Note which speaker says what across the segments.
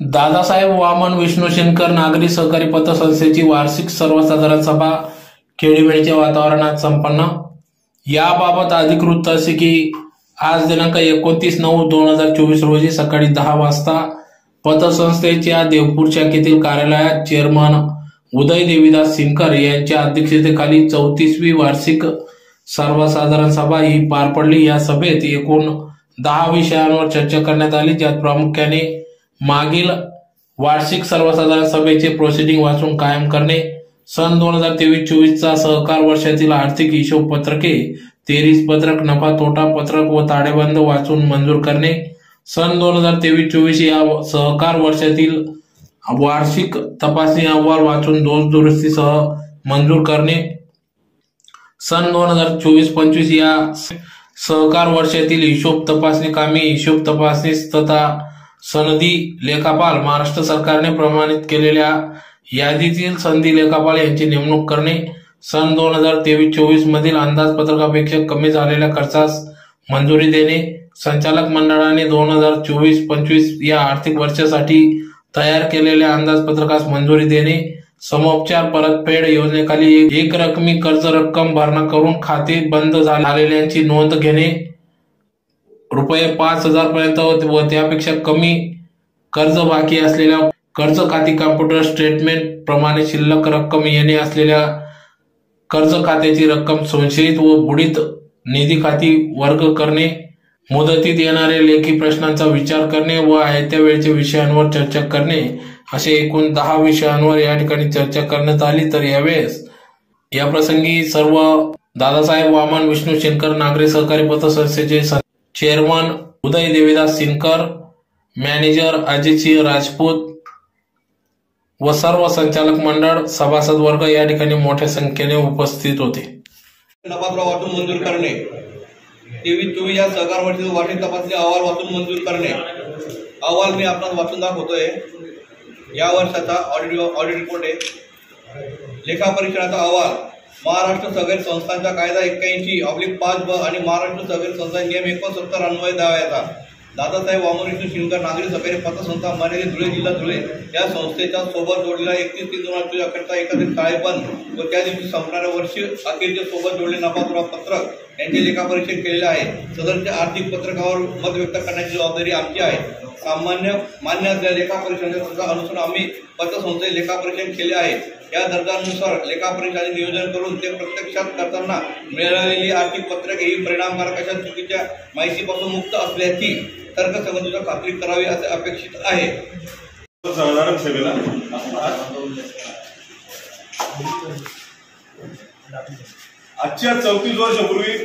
Speaker 1: Dadasaheb Vaman Vishnu Schenker नागरी सहकारी पतसंस्थेची वार्षिक सर्वसाधारण सभा खेळीमेळीच्या वातावरणात संपन्न. याबाबत अधिकृत असे की आज दिनांक एकोणतीस नऊ दोन हजार चोवीस रोजी सकाळी दहा वाजता पतसंस्थेच्या देवपूर शाखेतील कार्यालयात चेअरमन उदय देवीदास सिंकर यांच्या अध्यक्षतेखाली चौतीसवी वार्षिक सर्वसाधारण सभा ही पार पडली. या सभेत एकूण दहा विषयांवर चर्चा करण्यात आली. ज्यात प्रामुख्याने मागील वार्षिक सर्वसाधारण सभेचे प्रोसिडिंग वाचून कायम करणे सन दोन हजार तेवीस चोवीसचा सहकार वर्षातील आर्थिक हिशोब पत्रके तेरीस पत्रक नफा तोटा पत्रक व ताळेबंद वाचून मंजूर करणे सन दोन हजार तेवीस चोवीस या सहकार वर्षातील वार्षिक तपासणी अहवाल वाचून दोष दुरुस्तीसह मंजूर करणे सन दोन हजार चोवीस पंचवीस या सहकार वर्षातील हिशोब तपासणी कामी हिशोब तपासणी तथा सनदी लेखापाल महाराष्ट्र सरकारने प्रमाणित केलेल्या यादीतील सनदी लेखापाल यांची नेमणूक करणे सन दोन हजार तेवीस चोवीस मधील अंदाजपत्रकापेक्षा कमी झालेल्या खर्चास मंजुरी देणे संचालक मंडळाने दोन हजार चोवीस पंचवीस या आर्थिक वर्षासाठी तयार केलेल्या अंदाजपत्रकास मंजुरी देणे समोपचार परतफेड योजनेखाली एक रकमी कर्ज रक्कम भरणा करून खाते बंद झालेल्यांची नोंद घेणे रुपये पाच हजार पर्यंत व त्यापेक्षा कमी कर्ज बाकी असलेल्या कर्ज खाती कॉम्प्युटर स्टेटमेंट प्रमाणे शिल्लक रक्कम येणे असलेल्या कर्ज खात्याची रक्कम संशयित व बुडीत निधी खाती वर्ग करणे मुदतीत येणाऱ्या लेखी प्रश्नांचा विचार करणे व आयत्या वेळच्या विषयांवर चर्चा करणे असे एकूण दहा विषयांवर या ठिकाणी चर्चा करण्यात आली. तर यावेळेस या प्रसंगी सर्व दादासाहेब वामन विष्णू शंकर नागरी सहकारी पतसंस्थेचे चेअरमन उदय देवीदास सिनकर मॅनेजर अजितसिंह राजपूत व सर्व संचालक मंडळ सभासद वर्ग या ठिकाणी मोठ्या संख्येने उपस्थित होते.
Speaker 2: नफातुला वाटून मंजूर करणे. तेवीस चोवीस या सहकार वाटी वार्षिक तपासणी अहवाल वाचून मंजूर करणे. अहवाल मी आपण वाचून दाखवतोय. या वर्षाचा ऑडिट ऑडिट रिपोर्ट आहे. लेखा परीक्षणाचा अहवाल. महाराष्ट्र सहकारी संस्थांचा कायदा एक्क्याऐंशी ऑब्लिक पाच ब आणि महाराष्ट्र सहकारी संस्था नियम एकोणसत्तर अन्वय द्यावयाचा दादासाहेब वामनविष्णू शिंकर नागरी सहकारी पतसंस्था मर्यादित धुळे जिल्हा धुळे या संस्थेच्या सोबत जोडलेला एकतीस तीन दोन हजार चोवीस अखेरचा एकाधिक ताळेबंद व त्या दिवशी संपणाऱ्या वर्षी अखेरचे सोबत जोडले नफा पत्रक यांचे लेखापरीक्षण केलेले आहे. सदरच्या आर्थिक पत्रकावर मत व्यक्त करण्याची जबाबदारी आमची आहे. सामान्य मान्य असलेल्या लेखापरीक्षणाच्या अनुसरून आम्ही पतसंस्थेचे लेखापरीक्षण केले आहे. या दर्जानुसार लेखापरीक्षाचे नियोजन करून ते प्रत्यक्षात करताना मिळालेली आर्थिक पत्रके ही परिणामकारक अशा चुकीच्या माहितीपासून मुक्त असल्याची तर्कसंगतीला खात्री करावी असे अपेक्षित आहे.
Speaker 3: सभेला आजच्या चौतीस वर्षापूर्वी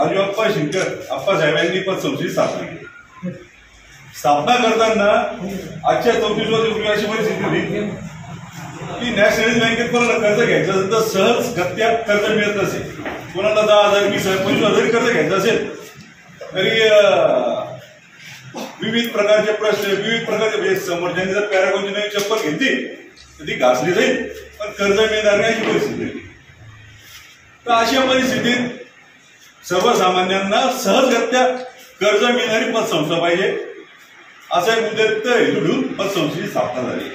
Speaker 3: राजू अप्पा शिंकर अप्पा साहेबांनी पद संस्थेची स्थापना केली. स्थापना करताना आजच्या चौतीस वर्षापूर्वी अशी परिस्थिती होती. की नॅशनलाइज बँकेत कोणाला कर्ज घ्यायचं असेल तर सहज गत्यात कर्ज मिळत नसेल. कोणाला दहा हजार वीस हजार पंचवीस हजार कर्ज घ्यायचं असेल तरी विविध प्रकारचे प्रश्न विविध प्रकारचे म्हणजे समोरच्यांनी जर पॅरागॉनची नवीन चप्पल घेतली तर ती घासली जाईल. पण कर्ज मिळणार नाही अशी परिस्थिती तर अशा परिस्थितीत सर्वसामान्यांना सहजगत्या कर्ज मिळणारी पतसंस्था पाहिजे. असा एक उद्योग हेतू घेऊन पतसंस्थेची स्थापना झाली.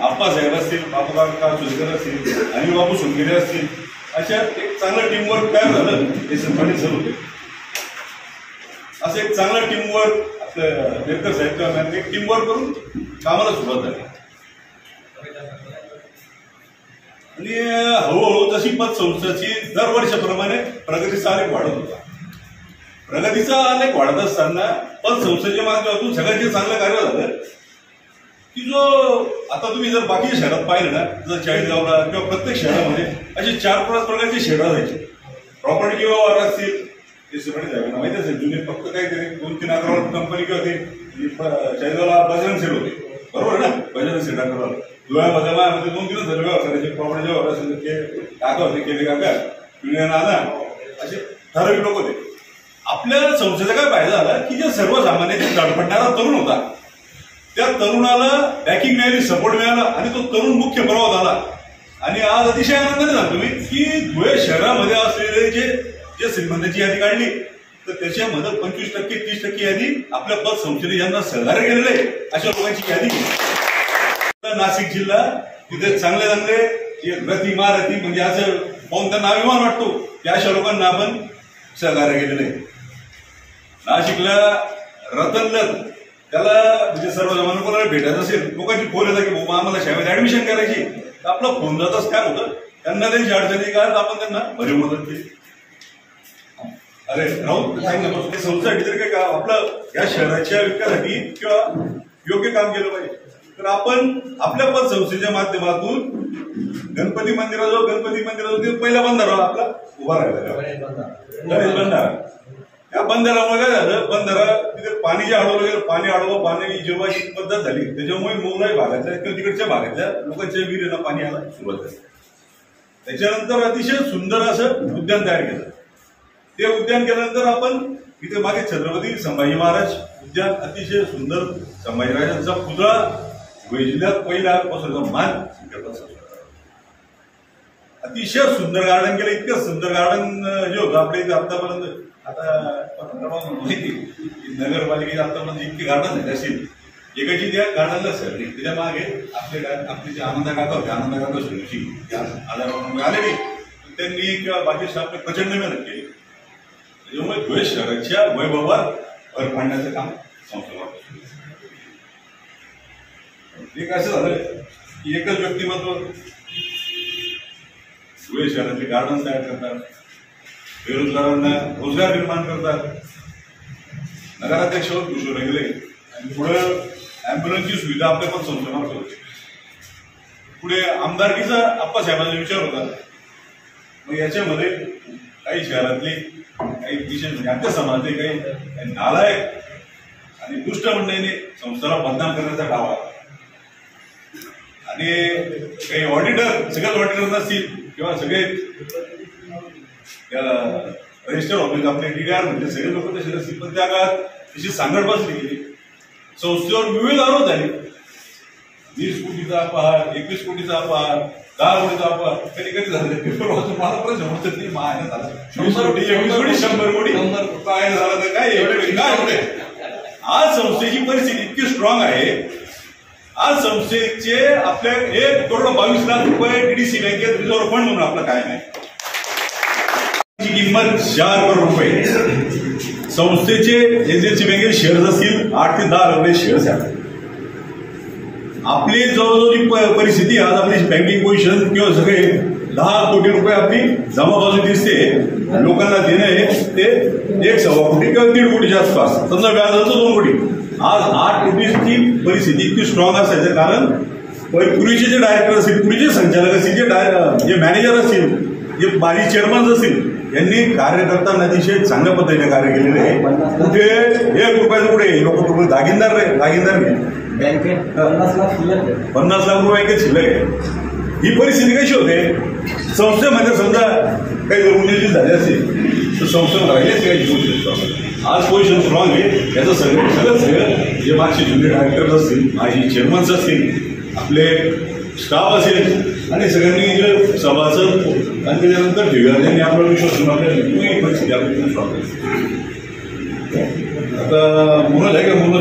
Speaker 3: आप्पासाहेब असतील बापूकाका सुलकर असतील आणि बाबू सोनगिरे असतील अशा एक चांगलं टीमवर्क तयार झालं हे संघटनेत सर होते असं एक चांगलं टीमवर्क आपलं देवकर साहेब एक टीमवर्क करून कामाला सुरुवात झाली. आणि हळूहळू तशी पतसंस्थेची दरवर्षाप्रमाणे प्रगतीचा आलेख वाढत होता. प्रगतीचा आलेख वाढत असताना पतसंस्थेच्या माध्यमातून सगळ्यात जे चांगलं कार्य झालं. की जो आता तुम्ही जर बाकी शहरात पाहिलं ना जर चाळीसगावला किंवा प्रत्येक शहरामध्ये असे चार पाच प्रकारचे शहर असायचे प्रॉपर्टी किंवा वार असतील ते सगळे जागा माहिती असेल जुने फक्त काहीतरी दोन तीन अकरा कंपनी किंवा ते चाळीसगावला बजरंग सेट होते. बरोबर ना? बजरंग सेट अकरा. धुळ्या बदला मध्ये दोन दिवस झाले व्यवहार करायचे प्रॉपर्टी जेव्हा असेल ते काका होते केले काका युनियन आला असे ठराविक लोक होते. आपल्या संस्थेचा काय फायदा झाला की जे सर्वसामान्यांचे धडपडणारा तरुण होता त्या तरुणाला बॅकिंग मिळाली सपोर्ट मिळाला आणि तो तरुण मुख्य प्रवाह झाला आणि आज अतिशय आनंदाने सांगतो मी की धुळे शहरामध्ये असलेले जे जे श्रीमंतांची यादी काढली तर त्याच्यामध्ये पंचवीस टक्के तीस टक्के यादी आपल्या पद संस्थेने यांना सहकार्य केलेलं आहे अशा लोकांची यादी केली. तर नाशिक जिल्हा तिथे चांगले चांगले रथी महारथी म्हणजे असं पाहून त्यांना अभिमान वाटतो की अशा लोकांना आपण सहकार्य केलेलं आहे. नाशिकला रतनदर त्याला म्हणजे सर्व कोणाला भेटत असेल लोकांची फोन येतात की बाबा आम्हाला शाळेत ऍडमिशन करायची तर आपला फोन जातच काय होतं? त्यांना त्यांची अडचणी काय आपण त्यांना भरीव मदत केली. अरे राहू सांगितलं ते संस्थेसाठी तरी काय आपलं या शहराच्या विकासाठी किंवा योग्य काम केलं पाहिजे? तर आपण आपल्या पद संस्थेच्या माध्यमातून गणपती मंदिराजवळ गणपती मंदिराजवळ पहिला बंधारा आपला उभा राहिला गणेश बंधारा. या बंधारामुळे काय झालं? बंधारा तिथे पाणी जे अडवलं गेलं पाणी अडवलं पाणी जेव्हाची पद्धत झाली त्याच्यामुळे मोगलाई भागातल्या किंवा तिकडच्या भागातल्या लोकांच्या विहिरीला पाणी यायला सुरुवात झाली. त्याच्यानंतर अतिशय सुंदर असं उद्यान तयार केलं. ते उद्यान केल्यानंतर आपण इथे मागे छत्रपती संभाजी महाराज उद्यान अतिशय सुंदर संभाजी महाराजांचा पुतळा जिल्ह्यात पहिल्या आजपासून मान अतिशय सुंदर गार्डन केलं इतकं सुंदर गार्डन जे होतं आपल्या इथे आतापर्यंत आता माहिती की आतापर्यंत इतकी गार्डन झाली असेल. एकाची त्या गार्डनला सरली त्याच्यामागे आपले आपले जे आनंद काका होते आनंद काका सुरुची त्या आले नाही त्यांनी किंवा बाकी आपले प्रचंड मेहनत केली. त्याच्यामुळे धुळे शहराच्या वैभवात भर पाडण्याचं काम संस्था एक असं झालं की एकच व्यक्तिमत्व. धुळे शहरातले गार्डन तयार करतात. बेरोजगारांना रोजगार निर्माण करतात. नगराध्यक्षावर खुश होऊन गेले आणि पुढं अँब्युलन्सची सुविधा आपल्या पण संशोधनात होती. पुढे आमदारकीचा आप्पासाहेबांचा विचार होता. मग याच्यामध्ये काही शहरातले काही विशेष म्हणजे आमच्या समाजातले काही नालायक आणि दुष्ट मंडळीने संस्थेला बदनाम करण्याचा डावा आणि काही ऑडिटर सगळेच ऑडिटर नसतील किंवा सगळे रजिस्टर ऑफिस आपले डीडीआर म्हणजे सगळे लोक तसे नसतील पण त्या काळात तशी सांगड बसली गेली. संस्थेवर विविध आरोप झाले. वीस कोटीचा अपहार एकवीस कोटीचा अपहार दहा कोटीचा अपहार कधी कधी झाले. पेपर वाचून मला प्रश्न पडतात नाही मायना झाला. वीस कोटी एकवीस कोटी शंभर कोटी. काय झालं तर काय एवढे काय होते आज संस्थेची परिस्थिती इतकी स्ट्रॉंग आहे. आज संस्थेचे आपल्या एक करोड बावीस लाख रुपये डीडीसी बँकेत रिझर्व्ह फंड म्हणून आपलं काय नाही. किंमत चार करोड रुपये. संस्थेचे एचडीएफसी बँकेत शेअर्स असतील आठ ते दहा रुपये शेअर्स आहेत. आपली जवळजवळ परिस्थिती आज आपली बँकिंग पोझिशन किंवा सगळे दहा कोटी रुपये आपली जमा बाजू दिसते. लोकांना देणे ते एक सव्वा कोटी किंवा दीड कोटीच्या आसपास. समजा व्याज दोन कोटी. आज आठ कोटीची परिस्थिती इतकी स्ट्रॉंग असायचं कारण पूर्वीचे जे डायरेक्टर असतील पूर्वीचे संचालक असतील जे डाय- जे मॅनेजर असतील जे माजी चेअरमन असतील यांनी कार्यकर्त्यांना अतिशय चांगल्या पद्धतीने कार्य केलेले आहे. कुठे? एक रुपयाचं कुठे? लोक कुठे दागिनदार नाही दागिनदार नाही.
Speaker 4: बँकेत पन्नास लाख
Speaker 3: रुपये बँकेत शिल्लक आहे. ही परिस्थिती कशी होते? संस्थेमध्ये समजा काही उन्नती झाली असेल तर संस्थेमध्ये राहिलेच काही घेऊ शकतो आज पोझिशन स्ट्रॉंग आहे याचं सगळं सगळं सगळं. जे मागचे जुनियर डायरेक्टर्स असतील माझी चेअरमन्स असतील आपले स्टाफ असेल आणि सगळ्यांनी सभाचं आणि त्याच्यानंतर ठेवीदारांनी आपला विश्वास परिस्थिती आपली स्ट्रॉंग आता मुलं आहे का? मुलं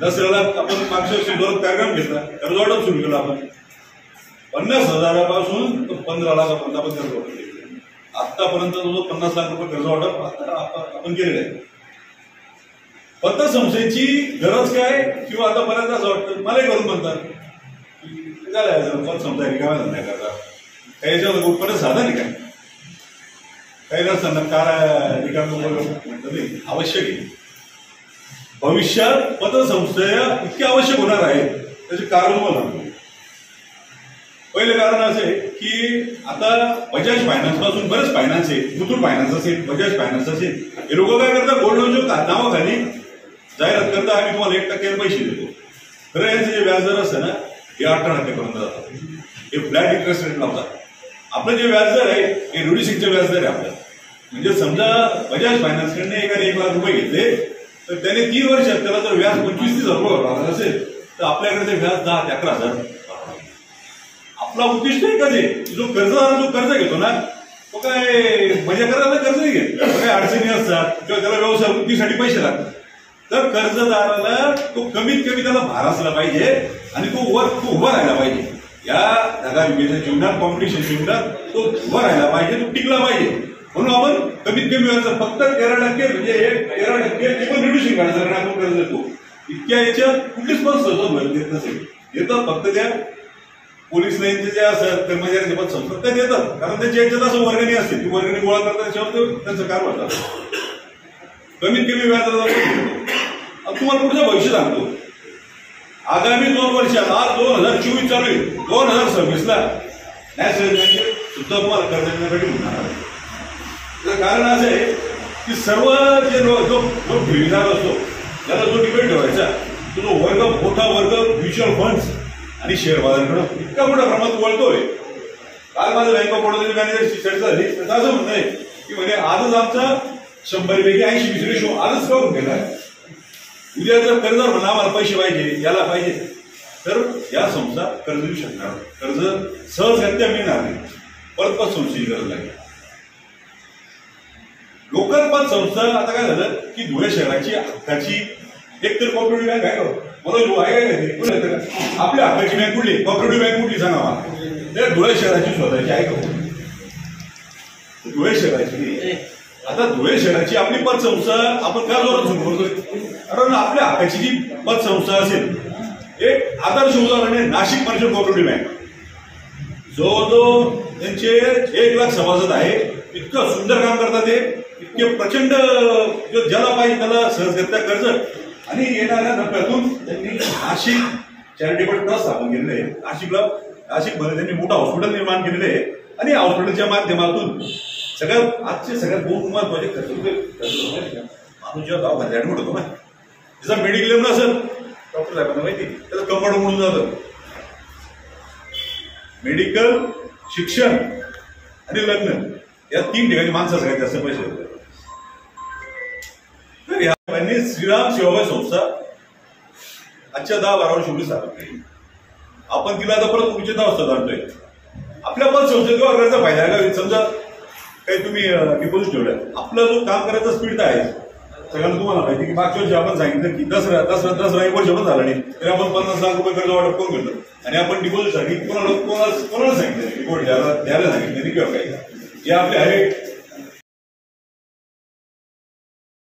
Speaker 3: दसऱ्याला आपण मागच्या वर्षी दोन कार्यक्रम घेतला. कर्ज वाटप सुरू केलं आपण. पन्नास हजारापासून तो पंधरा लाखापर्यंत आपण कर्ज वाटप आतापर्यंत जो पन्नास लाख रुपये कर्ज वाटप आता आपण केलेलं आहे. पतसंस्थेची गरज काय? किंवा आता बऱ्याचदा असं वाटतं मलाही करून म्हणतात की झालं पतसंस्था रिकाम्या धंदा करता काही याच्यावर उत्पन्न साधन आहे काय? काही नसताना कार रिकामी नाही आवश्यक आहे. भविष्यात पतसंस्थया इतकी आवश्यक होणार आहे त्याचे कारण तुम्हाला पहिले कारण असे आहे की आता बजाज फायनान्सपासून बरेच फायनान्स आहे मुथूट फायनान्स असेल बजाज फायनान्स असेल. हे लोक काय करतात? गोल्ड लोनच्या नावाखाली जाहिरात करता आम्ही तुम्हाला एक टक्क्याने पैसे देतो. खरं यांचं जे व्याजदर असतं ना हे अठरा टक्क्यापर्यंत जातात हे फ्लॅट इंटरेस्ट रेट लावतात. आपलं जे व्याजदर आहे हे रुडिसिकचे व्याजदर आहे आपलं. म्हणजे समजा बजाज फायनान्सकडनं एकाने एक लाख रुपये घेतले तर त्याने तीन वर्षात त्याला जर व्याज पंचवीस तीस हजार रुपये भरावं असेल तर आपल्याकडे ते व्याज दहा ते अकरा हजार. आपला उद्दिष्ट एकच आहे जो कर्जदार जो कर्ज घेतो ना तो काय मजा करायला कर्ज नाही घेत. काही अडचणी असतात किंवा त्याला व्यवसाय वृद्धीसाठी पैसे लागतात. तर कर्जदाराला तो कमीत कमी त्याला भार असला पाहिजे आणि तो वर तो उभा राहायला पाहिजे. या धगा विकेच्या जीवनात कॉम्पिटिशन जीवनात तो उभा राहायला पाहिजे तो टिकला पाहिजे. म्हणून आपण कमीत कमी व्याज फक्त तेरा टक्के म्हणजे एक तेरा टक्के ते पण रिड्युसिंग व्याजाने आपण कर्ज देतो. इतक्या याच्यात कुठलीच पण सहज भर देत नसेल येतं फक्त त्या पोलीस लाईनचे जे असतात कर्मचारी पण संपर्क ते देतात. कारण त्याची याच्यात असं वर्गणी असते ती वर्गणी गोळा करतात त्याच्यावर त्यांचं काम होतात कमीत कमी व्याजाला तुम्हाला पुढचं भविष्य सांगतो? आगामी दोन वर्षात आज दोन हजार चोवीस चालू आहे. दोन हजार सव्वीसला नॅशनल बँकेत सुद्धा तुम्हाला कर्ज देण्यासाठी होणार आहे. त्याचं कारण असं आहे की सर्व जे जो जो ठेवीदार असतो त्याला जो डिपेंड ठेवायचा तो जो वर्ग मोठा वर्ग म्युच्युअल फंड्स आणि शेअर बाजाराकडे इतका मोठ्या प्रमाणात वळतोय. काल माझं बँक ऑफ बडोदा मॅनेजरची चर्चा झाली. त्याचं असं म्हणणं आहे की म्हणजे आजच आमचा शंभर पैकी ऐंशी वीस रेशो आजच करून गेला उद्या जर कर्ज म्हणा आम्हाला पैसे पाहिजे याला पाहिजे. तर या संस्था कर्ज देऊ शकणार कर्ज सहजगत्या मिळणार नाही. परत संस्थेची गरज लागेल लोकल पाच संस्था आता काय झालं की धुळे शहराची हक्काची एक तर कॉपरेटिव्ह बँक आहे हो. म्हणून मला आहे काय ते? आपल्या हक्काची बँक कुठली? कॉपरेटिव्ह बँक कुठली सांगा मला. त्या धुळे शहराची स्वतःची आहे का धुळे शहराची. आता धुळे शहराची आपली पतसंस्था आपण काय जोरात सुरू कारण आपल्या हक्काची जी पतसंस्था असेल एक आदर्श उदाहरण आहे नाशिक परिषद कॉपरेटिव्ह बँक जो त्यांचे एक लाख सभासद आहे. इतकं सुंदर काम करतात ते. इतके प्रचंड जो ज्याला पाहिजे त्याला सहजगत्या कर्ज. आणि येणाऱ्या नफ्यातून त्यांनी नाशिक चॅरिटेबल ट्रस्ट स्थापन केलेले आहे. नाशिकला नाशिकमध्ये त्यांनी मोठं हॉस्पिटल निर्माण केलेले आहे. आणि हॉस्पिटलच्या माध्यमातून सगळ्यात आजचे सगळ्यात बहुत महत्त्वाचे खर्च म्हणजे- म्हणजे माणूस जेव्हा गाव ऍडमिट होतो ना त्याचा मेडिक्लेम नसेल डॉक्टर साहेबांना माहिती त्याचं कंबड म्हणून जातं. मेडिकल शिक्षण आणि लग्न या तीन ठिकाणी माणसं सगळ्यात जास्त पैसे होतात तर या लोकांनी श्रीराम सेवाभावी संस्था आजच्या दहा बारा वर्षी स्थापन आपण तिला आता परत पुढच्या दहा वाजता जाणतोय आपल्या पण संस्थेत वर्गाचा फायदा आहे का? समजा काही तुम्ही डिपॉझिट ठेवलं आपला जो काम करायचा स्पीड आहे सगळ्यांना तुम्हाला माहिती की मागच्या वर्षी आपण सांगितलं की दसरा दसरा दसरा एक वर्ष पण झाला नाही. तरी आपण पन्नास लाख रुपये कर्ज वाटप करून घेतलं. आणि आपण डिपॉझिटसाठी कोणाला कोणाला कोणाला सांगितलं? कोण द्यायला द्यायला सांगितलं नाही किंवा काही. जे आपले आहे